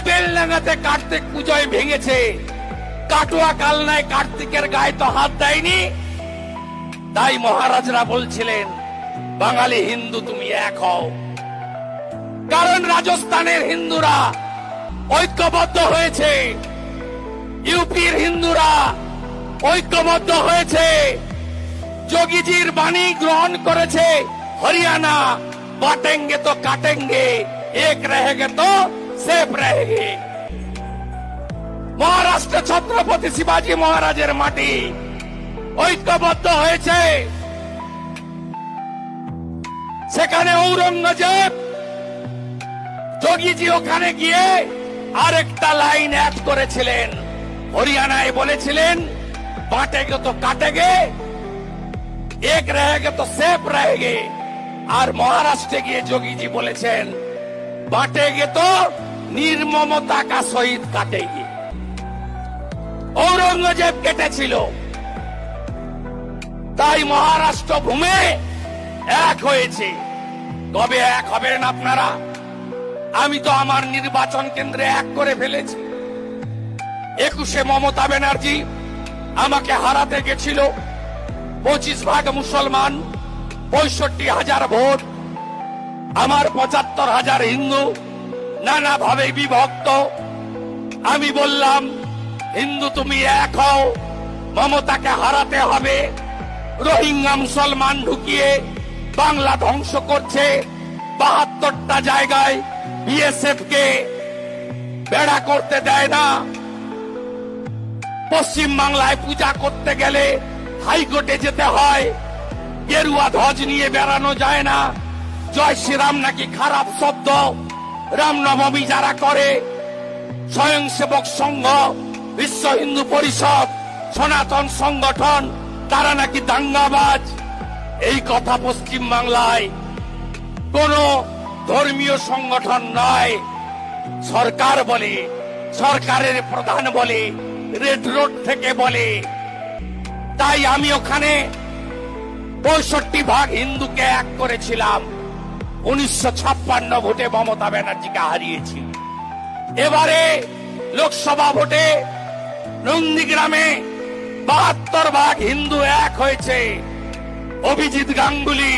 বেলডাঙ্গাতে কার্তিক পূজায় ভেঙেছে। কাটোয়া কালনায় কার্তিকের গায়ে তো হাত দেয়নি। তাই মহারাজরা বলছিলেন, বাঙালি হিন্দু তুমি এক হও। কারণ রাজস্থানের হিন্দুরা ঐক্যবদ্ধ হয়েছে। ইউপির হিন্দুরা ঐক্যবদ্ধ হয়েছে। যোগীজির বাণী গ্রহণ করেছে। হরিয়ানা বাটেঙ্গে তো কাটেঙ্গে, এক রহেগে তো সেফ रहेंगे মহারাষ্ট্র ছত্রপতি শিবাজী মহারাজের মাটি ঐক্যবদ্ধ হয়েছে সেখানে ঔরঙ্গজেব যোগীজি ওখানে গিয়ে আরেকটা লাইন অ্যাড করেছিলেন হরিয়ানায় বলেছিলেন বাটেগে তো কাটেগে এক रहेंगे তো সেফ रहेंगे আর মহারাষ্ট্রে গিয়ে যোগীজি বলেছেন বাটেগে তো নির্মমতা কা শহীদ কাটেগে ঔরঙ্গজেব কেটেছিল। তাই মহারাষ্ট্র ভূমে এক হয়েছে। কবে এক হবেন আপনারা। আমি তো আমার নির্বাচন কেন্দ্রে এক করে ফেলেছি। একুশে মমতা ব্যানার্জি আমাকে হারাতে গেছিল। পঁচিশ ভাগ মুসলমান, পঁয়ষট্টি হাজার ভোট, আমার পঁচাত্তর হাজার হিন্দু নানাভাবে বিভক্ত। আমি বললাম, হিন্দু তুমি এক হও, মমতাকে হারাতে হবে, রোহিঙ্গা মুসলমান ঢুকিয়ে বাংলা ধ্বংস করছে, বাহাত্তরটা জায়গায় বিএসএফ কে বেড়া করতে দেয় না। পশ্চিম বাংলায় পূজা করতে গেলে হাইকোর্টে যেতে হয়, গেরুয়া ধ্বজ নিয়ে বেড়ানো যায় না। জয় শ্রীরাম নাকি খারাপ শব্দ? রামনবমী যারা করে, স্বয়ংসেবক সংঘ, বিশ্ব হিন্দু পরিষদ, সনাতন সংগঠন, তারা নাকি দাঙ্গাবাজ। এই কথা পশ্চিম বাংলায় কোন ধর্মীয় সংগঠন নয়। সরকার বলে, সরকারের প্রধান বলে, রেড রোড থেকে বলে। তাই আমি ওখানে পঁয়ষট্টি ভাগ হিন্দুকে এক করেছিলাম। উনিশশো ছাপ্পান্ন ভোটে মমতা ব্যানার্জিকে হারিয়েছি। এবারে লোকসভা ভোটে নন্দীগ্রামে বাহাত্তর ভাগ হিন্দু এক হয়েছে। অভিজিৎ গাঙ্গুলি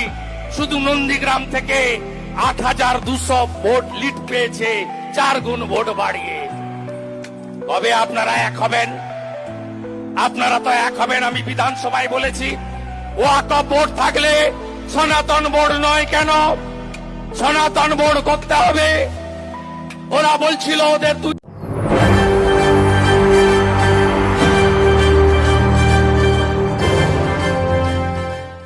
শুধু নন্দীগ্রাম থেকে আট হাজার দুশো ভোট লিড পেয়েছে, চার গুণ ভোট বাড়িয়ে। কবে আপনারা এক হবেন? আপনারা তো এক হবেন, আমি বিধানসভায় বলেছি। ওয়াকফ বোর্ড থাকলে সনাতন বোর্ড নয় কেন? সনাতন বোর্ড করতে হবে। ওরা বলছিল ওদের